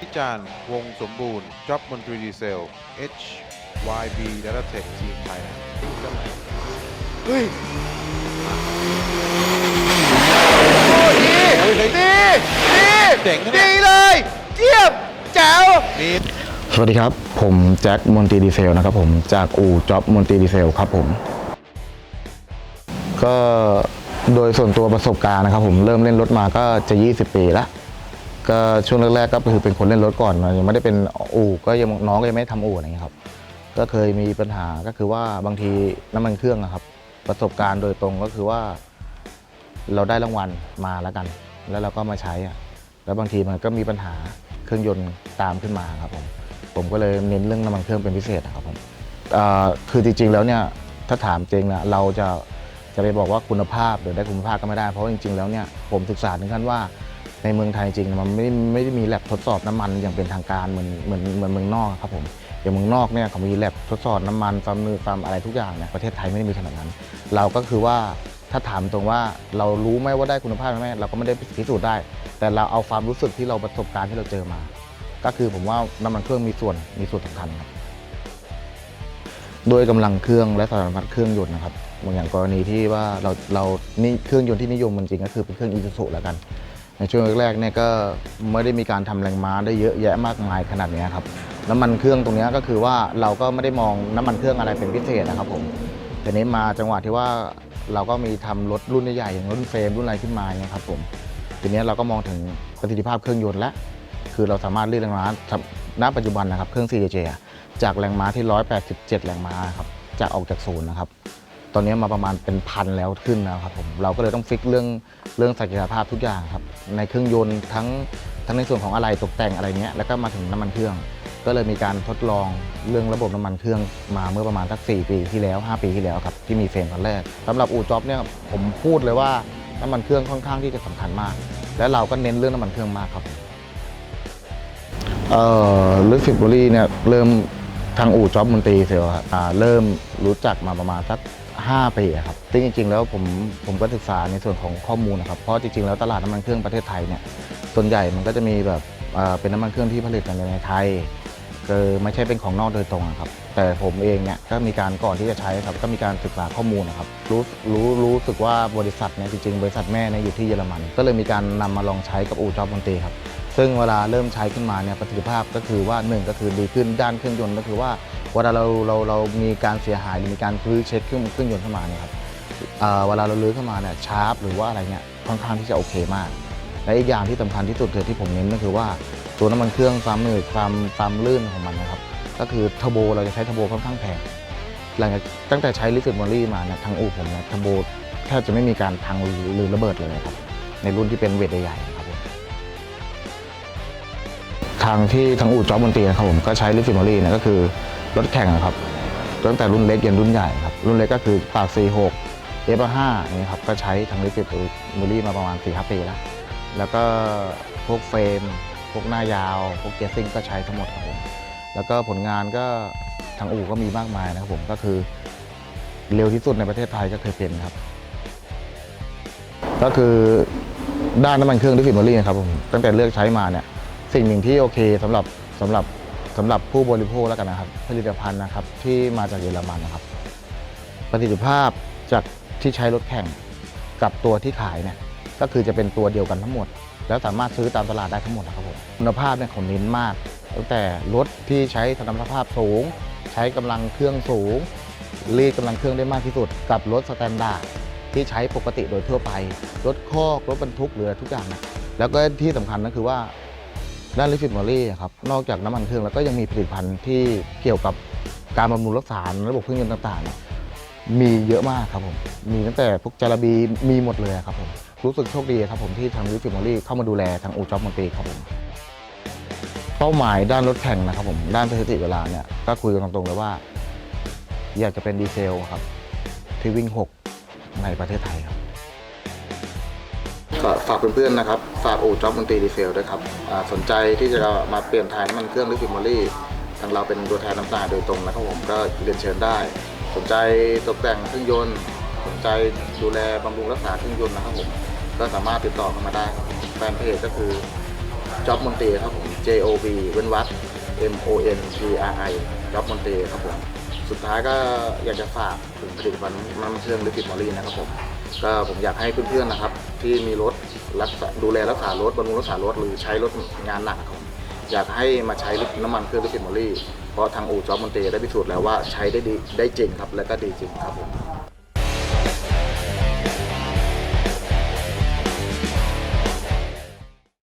พิจารณ์วงสมบูรณ์จ็อบมนตรีดีเซล HYB Data Tech ทีมไทยเฮ้ยเฮ้ยเฮ้ยดีดีเจ๋งนะเนี่ย ดีเลยเยี่ยมแจ๋ว นี่สวัสดีครับ ผมแจ็คมอนตีดีเซลนะครับผมจากอู่จ็อบมอนตีดีเซลครับผม ก็โดยส่วนตัวประสบการณ์นะครับผมเริ่มเล่นรถมาก็จะ 20 ปีแล้ว ก็ช่วงแรกๆก็คือเป็นคนเล่นรถก่อนยังไม่ได้เป็นอู่ก็ยังน้องก็ยังไม่ได้ทำอู่อะไรเงี้ยครับ ก็เคยมีปัญหาก็คือว่าบางทีน้ำมันเครื่องนะครับ ประสบการณ์โดยตรงก็คือว่า เราได้รางวัลมาแล้วกัน แล้วเราก็มาใช้อะแล้วบางทีมันก็มีปัญหาเครื่องยนต์ตามขึ้นมาครับผมผมก็เลยเน้นเรื่องน้ำมันเครื่องเป็นพิเศษนะครับผมคือจริงๆแล้วเนี่ยถ้าถามจริงนะเราจะจะไปบอกว่าคุณภาพหรือได้คุณภาพก็ไม่ได้เพราะจริงๆแล้วเนี่ยผมศึกษาถึงขั้นว่า ในเมืองไทยจริงมันไม่ไม่ได้มีแลบทดสอบน้ำมันอย่างเป็นทางการเหมือนเหมือนเหมือนเมืองนอกครับผมอย่างเมืองนอกเนี่ยเขามีแลบทดสอบน้ำมันฟาร์มมือฟาร์มอะไรทุกอย่างเนี่ยประเทศไทยไม่ได้มีขนาดนั้น เราก็คือว่าถ้าถามตรงว่าเรารู้ไหมว่าได้คุณภาพไหมเราก็ไม่ได้พิสูจน์ได้ แต่เราเอาความรู้สึกที่เราประสบการณ์ที่เราเจอมา ก็คือผมว่าน้ำมันเครื่องมีส่วนมีส่วนสำคัญครับโดยกำลังเครื่องและสถาปัตย์เครื่องยนต์นะครับอย่างกรณีที่ว่าเราเรานี่เครื่องยนต์ที่นิยมจริงก็คือเป็นเครื่องอีซูซุแล้วกัน ในช่วงแรกๆเนี่ยก็ไม่ได้มีการทำแรงม้าได้เยอะแยะมากมายขนาดนี้ครับน้ำมันเครื่องตรงนี้ก็คือว่าเราก็ไม่ได้มองน้ำมันเครื่องอะไรเป็นพิเศษนะครับผมแต่นี้มาจังหวะที่ว่าเราก็มีทำรถรุ่นใหญ่ๆอย่างรุ่นเฟรมรุ่นอะไรขึ้นมาเนี่ยครับผมทีนี้เราก็มองถึงประสิทธิภาพเครื่องยนต์และคือเราสามารถเรียกแรงม้าณปัจจุบันนะครับเครื่อง CJ จากแรงม้าที่ 187 แรงม้าครับจากออกจากศูนย์นะครับ ตอนนี้มาประมาณเป็นพันแล้วขึ้นแล้วครับผมเราก็เลยต้องฟิกเรื่องเรื่องศักยภาพทุกอย่างครับในเครื่องยนต์ทั้งทั้งในส่วนของอะไรตกแต่งอะไรเนี้ยแล้วก็มาถึงน้ำมันเครื่อง ก็เลยมีการทดลองเรื่องระบบน้ำมันเครื่องมาเมื่อประมาณสัก4ปีที่แล้ว 5 ปีที่แล้วครับที่มีเฟรมตอนแรกสำหรับอู่จ็อบเนี่ยผมพูดเลยว่าน้ำมันเครื่องค่อนข้างที่จะสำคัญมาก และเราก็เน้นเรื่องน้ำมันเครื่องมากครับเอ่อลิฟิบบรีเนี่ยเริ่ม ทางอู่จ็อบมนตรีเซลครับอ่าเริ่มรู้จักมาประมาณสัก 5 ปีอะครับซึ่งจริงๆ แล้วผมผมก็ศึกษาในส่วนของข้อมูลนะครับ เพราะจริงๆ แล้วตลาดน้ำมันเครื่องประเทศไทยเนี่ยส่วนใหญ่มันก็จะมีแบบอ่าเป็นน้ำมันเครื่องที่ผลิตกันในไทยคือไม่ใช่เป็นของนอกโดยตรงอะครับ แต่ผมเองเนี่ยก็มีการก่อนที่จะใช้ครับก็มีการศึกษาข้อมูลนะครับรู้รู้รู้สึกว่าบริษัทเนี่ยจริงๆ บริษัทแม่เนี่ยอยู่ที่เยอรมัน ก็เลยมีการนำมาลองใช้กับอู่จ็อบมนตรีครับ ซึ่งเวลาเริ่มใช้ขึ้นมาเนี่ยประสิทธิภาพก็คือว่าหนึ่งก็คือดีขึ้นด้านเครื่องยนต์ก็คือว่าเวลาเราเราเรามีการเสียหายหรือมีการรื้อเช็คเครื่องเครื่องยนต์เข้ามาเนี่ยครับเวลาเราลื้อเข้ามาเนี่ยชาร์ปหรือว่าอะไรเนี่ยค่อนข้างที่จะโอเคมาก และอีกอย่างที่สำคัญที่สุดคือที่ผมเน้นก็คือว่าตัวน้ำมันเครื่องความหนืดความความลื่นของมันนะครับก็คือเทอร์โบเราจะใช้เทอร์โบค่อนข้างแพงหลังจากตั้งแต่ใช้ลิฟิตมอรี่มาเนี่ยทางอู่ผมเนี่ยเทอร์โบแทบจะไม่มีการพังหรือระเบิดเลยครับในรุ่นที่เป็นเวทใหญ่ๆ ทางที่ทางอู่จอบบนเตียครับผมก็ใช้ลิฟิมอรี่เนี่ยก็คือรถแข่งนะครับตั้งแต่รุ่นเล็กยันรุ่นใหญ่ครับรุ่นเล็กก็คือปาก46 F5 นี่ครับก็ใช้ทางลิฟิมอรี่มาประมาณ4-5ปีแล้ว แล้วก็พวกเฟรม พวกหน้ายาว พวกเกียร์ซิ่งก็ใช้ทั้งหมดครับผมแล้วก็ผลงานก็ทางอู่ก็มีมากมายนะครับผมก็คือเร็วที่สุดในประเทศไทยก็เคยเป็นครับ ก็คือด้านน้ำมันเครื่องดิฟิมอรี่นะครับผมตั้งแต่เลือกใช้มาเนี่ย สิ่งหนึ่งที่โอเคสำหรับสำหรับสำหรับผู้บริโภคแล้วกันนะครับ ผลิตภัณฑ์นะครับที่มาจากเยอรมันนะครับ ประสิทธิภาพจากที่ใช้รถแข่งกับตัวที่ขายเนี่ยก็คือจะเป็นตัวเดียวกันทั้งหมด แล้วสามารถซื้อตามตลาดได้ทั้งหมดนะครับผมคุณภาพเนี่ยของเน้นมากตั้งแต่รถที่ใช้สมรรถภาพสูง ใช้กำลังเครื่องสูงรีดกำลังเครื่องได้มากที่สุด กับรถสแตนดาร์ดที่ใช้ปกติโดยทั่วไป รถคอกรถบรรทุกหรือทุกอย่างนะแล้วก็ที่สำคัญก็คือว่า ด้านลิฟิตมอรี่ครับนอกจากน้ำมันเครื่องแล้วก็ยังมีผลิตภัณฑ์ที่เกี่ยวกับการบำรุงรักษาระบบเครื่องยนต์ต่างๆ มีเยอะมากครับผมมีตั้งแต่พวกจาระบีมีหมดเลยครับผมรู้สึกโชคดีครับผมที่ทางลิฟิตมอรี่เข้ามาดูแลทางอู่จ็อบมอนตรีครับผมเป้าหมายด้านรถแข่งนะครับผมด้านสถิติเวลาเนี่ยก็คุยกันตรงๆเลยว่า อยากจะเป็นดีเซลครับที่วิ่ง 6 ในประเทศไทยครับ ก็ฝากเพื่อนๆนะครับ ฝากอู่จ็อบมนตรีดีเซลด้วยครับสนใจที่จะมาเปลี่ยนถ่ายน้ำมันเครื่องหรือฟิมอรี่ทางเราเป็นตัวแทนน้ำตาโดยตรงนะครับผมก็เรียนเชิญได้ สนใจตกแต่งเครื่องยนต์ สนใจดูแลบำรุงรักษาเครื่องยนต์นะครับผมก็สามารถติดต่อเข้ามาได้ครับแฟนเพจก็คือจ็อบมอนเตครับผม J O B เว้นวรรค M O N T R I จ็อบมอนเตครับผมสุดท้ายก็อยากจะฝากถึงผลิตภัณฑ์น้ำมันเครื่องลิปิมอรี่นะครับผม ก็ผมอยากให้เพื่อนๆนะครับ ที่มีรถรักษาดูแลรักษารถบำรุงรักษารถหรือใช้รถงานหนักครับอยากให้มาใช้น้ำมันเครื่องลิปิมอรี่เพราะทางอู่จอมมอนเตได้พิสูจน์แล้วว่าใช้ได้ดีได้จริงครับและก็ดีจริงครับผม